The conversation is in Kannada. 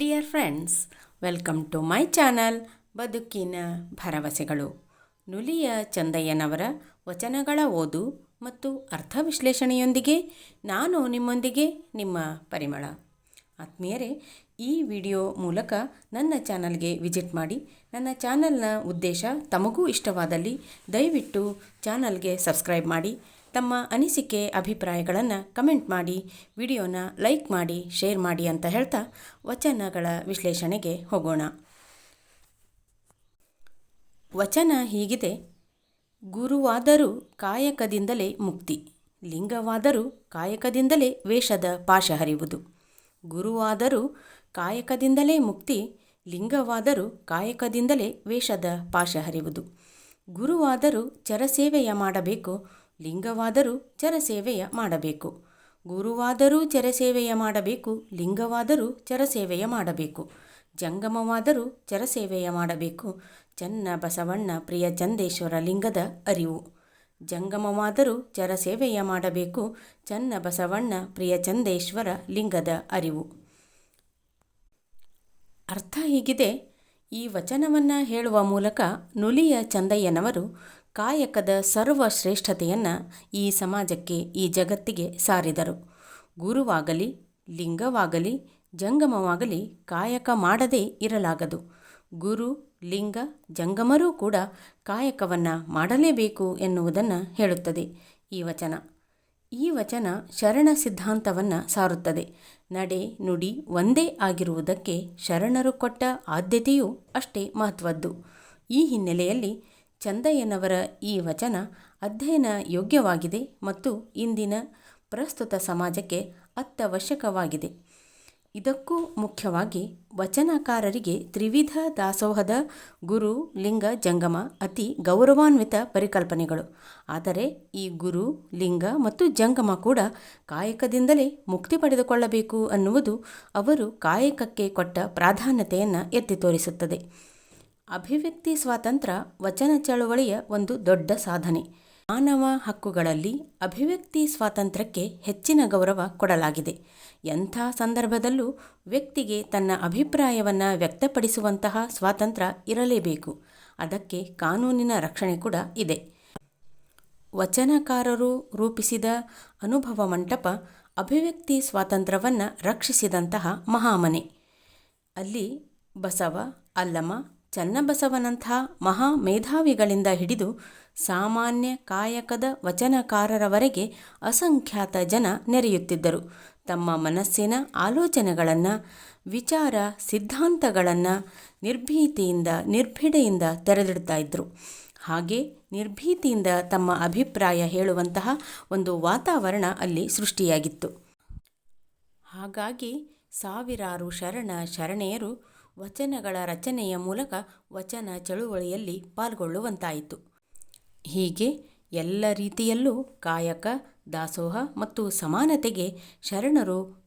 Dear friends welcome to my channel ಬದುಕಿನ ಭರವಸೆಗಳು. ನುಲಿಯ ಚಂದಯ್ಯನವರ ವಚನಗಳ ಓದು ಮತ್ತು ಅರ್ಥ ವಿಶ್ಲೇಷಣೆಯೊಂದಿಗೆ ನಾನು ನಿಮ್ಮೊಂದಿಗೆ ನಿಮ್ಮ ಪರಿಮಳ. ಆತ್ಮೀಯರೇ, ಈ ವಿಡಿಯೋ ಮೂಲಕ ನನ್ನ ಚಾನಲ್ಗೆ ವಿಸಿಟ್ ಮಾಡಿ, ನನ್ನ ಚಾನಲ್ನ ಉದ್ದೇಶ ತಮಗೂ ಇಷ್ಟವಾದಲ್ಲಿ ದಯವಿಟ್ಟು ಚಾನಲ್ಗೆ ಸಬ್ಸ್ಕ್ರೈಬ್ ಮಾಡಿ ತಮ್ಮ ಅನಿಸಿಕೆ, ಅಭಿಪ್ರಾಯಗಳನ್ನು ಕಮೆಂಟ್ ಮಾಡಿ, ವಿಡಿಯೋನ ಲೈಕ್ ಮಾಡಿ, ಶೇರ್ ಮಾಡಿ ಅಂತ ಹೇಳ್ತಾ ವಚನಗಳ ವಿಶ್ಲೇಷಣೆಗೆ ಹೋಗೋಣ. ವಚನ ಹೀಗಿದೆ, ಗುರುವಾದರೂ ಕಾಯಕದಿಂದಲೇ ಮುಕ್ತಿ, ಲಿಂಗವಾದರೂ ಕಾಯಕದಿಂದಲೇ ವೇಷದ ಪಾಶ ಹರಿಯುವುದು ಗುರುವಾದರೂ ಕಾಯಕದಿಂದಲೇ ಮುಕ್ತಿ, ಲಿಂಗವಾದರೂ ಕಾಯಕದಿಂದಲೇ ವೇಷದ ಪಾಶ ಹರಿಯುವುದು ಗುರುವಾದರೂ ಚರಸೇವೆಯ ಮಾಡಬೇಕು ಲಿಂಗವಾದರೂ ಚರಸೇವೆಯ ಮಾಡಬೇಕು. ಗುರುವಾದರೂ ಚರಸೇವೆಯ ಮಾಡಬೇಕು, ಲಿಂಗವಾದರೂ ಚರಸೇವೆಯ ಮಾಡಬೇಕು. ಜಂಗಮವಾದರೂ ಚರಸೇವೆಯ ಮಾಡಬೇಕು. ಚನ್ನ ಬಸವಣ್ಣ ಪ್ರಿಯ ಚಂದೇಶ್ವರ ಲಿಂಗದ ಅರಿವು. ಜಂಗಮವಾದರೂ ಚರಸೇವೆಯ ಮಾಡಬೇಕು, ಚನ್ನ ಬಸವಣ್ಣ ಪ್ರಿಯ ಚಂದೇಶ್ವರ ಲಿಂಗದ ಅರಿವು. ಅರ್ಥ ಹೀಗಿದೆ. ಈ ವಚನವನ್ನು ಹೇಳುವ ಮೂಲಕ ನುಲಿಯ ಚಂದಯ್ಯನವರು ಕಾಯಕದ ಸರ್ವಶ್ರೇಷ್ಠತೆಯನ್ನು ಈ ಸಮಾಜಕ್ಕೆ, ಈ ಜಗತ್ತಿಗೆ ಸಾರಿದರು. ಗುರುವಾಗಲಿ, ಲಿಂಗವಾಗಲಿ, ಜಂಗಮವಾಗಲಿ ಕಾಯಕ ಮಾಡದೇ ಇರಲಾಗದು. ಗುರು, ಲಿಂಗ, ಜಂಗಮರೂ ಕೂಡ ಕಾಯಕವನ್ನು ಮಾಡಲೇಬೇಕು ಎನ್ನುವುದನ್ನು ಹೇಳುತ್ತದೆ ಈ ವಚನ. ಈ ವಚನ ಶರಣ ಸಿದ್ಧಾಂತವನ್ನು ಸಾರುತ್ತದೆ. ನಡೆ, ನುಡಿ ಒಂದೇ ಆಗಿರುವುದಕ್ಕೆ ಶರಣರು ಕೊಟ್ಟ ಆದ್ಯತೆಯೂ ಅಷ್ಟೇ ಮಹತ್ವದ್ದು. ಈ ಹಿನ್ನೆಲೆಯಲ್ಲಿ ಚಂದಯ್ಯನವರ ಈ ವಚನ ಅಧ್ಯಯನ ಯೋಗ್ಯವಾಗಿದೆ ಮತ್ತು ಇಂದಿನ ಪ್ರಸ್ತುತ ಸಮಾಜಕ್ಕೆ ಅತ್ಯವಶ್ಯಕವಾಗಿದೆ. ಇದಕ್ಕೂ ಮುಖ್ಯವಾಗಿ ವಚನಕಾರರಿಗೆ ತ್ರಿವಿಧ ದಾಸೋಹದ ಗುರು ಲಿಂಗ ಜಂಗಮ ಅತಿ ಗೌರವಾನ್ವಿತ ಪರಿಕಲ್ಪನೆಗಳು. ಆದರೆ ಈ ಗುರು, ಲಿಂಗ ಮತ್ತು ಜಂಗಮ ಕೂಡ ಕಾಯಕದಿಂದಲೇ ಮುಕ್ತಿ ಪಡೆದುಕೊಳ್ಳಬೇಕು ಅನ್ನುವುದು ಅವರು ಕಾಯಕಕ್ಕೆ ಕೊಟ್ಟ ಪ್ರಾಧಾನ್ಯತೆಯನ್ನು ಎತ್ತಿ ತೋರಿಸುತ್ತದೆ. ಅಭಿವ್ಯಕ್ತಿ ಸ್ವಾತಂತ್ರ್ಯ ವಚನ ಚಳುವಳಿಯ ಒಂದು ದೊಡ್ಡ ಸಾಧನೆ. ಮಾನವ ಹಕ್ಕುಗಳಲ್ಲಿ ಅಭಿವ್ಯಕ್ತಿ ಸ್ವಾತಂತ್ರ್ಯಕ್ಕೆ ಹೆಚ್ಚಿನ ಗೌರವ ಕೊಡಲಾಗಿದೆ. ಎಂಥ ಸಂದರ್ಭದಲ್ಲೂ ವ್ಯಕ್ತಿಗೆ ತನ್ನ ಅಭಿಪ್ರಾಯವನ್ನು ವ್ಯಕ್ತಪಡಿಸುವಂತಹ ಸ್ವಾತಂತ್ರ್ಯ ಇರಲೇಬೇಕು. ಅದಕ್ಕೆ ಕಾನೂನಿನ ರಕ್ಷಣೆ ಕೂಡ ಇದೆ. ವಚನಕಾರರು ರೂಪಿಸಿದ ಅನುಭವ ಮಂಟಪ ಅಭಿವ್ಯಕ್ತಿ ಸ್ವಾತಂತ್ರ್ಯವನ್ನು ರಕ್ಷಿಸಿದಂತಹ ಮಹಾಮನೆ. ಅಲ್ಲಿ ಬಸವ ಅಲ್ಲಮ ಚನ್ನಬಸವನಂಥ ಮಹಾ ಮೇಧಾವಿಗಳಿಂದ ಹಿಡಿದು ಸಾಮಾನ್ಯ ಕಾಯಕದ ವಚನಕಾರರವರೆಗೆ ಅಸಂಖ್ಯಾತ ಜನ ನೆರೆಯುತ್ತಿದ್ದರು. ತಮ್ಮ ಮನಸ್ಸಿನ ಆಲೋಚನೆಗಳನ್ನು, ವಿಚಾರ ಸಿದ್ಧಾಂತಗಳನ್ನು ನಿರ್ಭೀತಿಯಿಂದ, ನಿರ್ಭಿಡೆಯಿಂದ ತೆರೆದಿಡ್ತಾ ಇದ್ದರು ಹಾಗೆ ನಿರ್ಭೀತಿಯಿಂದ ತಮ್ಮ ಅಭಿಪ್ರಾಯ ಹೇಳುವಂತಹ ಒಂದು ವಾತಾವರಣ ಅಲ್ಲಿ ಸೃಷ್ಟಿಯಾಗಿತ್ತು. ಹಾಗಾಗಿ ಸಾವಿರಾರು ಶರಣ, ಶರಣೆಯರು ವಚನಗಳ ರಚನೆಯ ಮೂಲಕ ವಚನ ಚಳುವಳಿಯಲ್ಲಿ ಪಾಲ್ಗೊಳ್ಳುವಂತಾಯಿತು. ಹೀಗೆ ಎಲ್ಲ ರೀತಿಯಲ್ಲೂ ಕಾಯಕ ದಾಸೋಹ ಮತ್ತು ಸಮಾನತೆಗೆ ಶರಣರು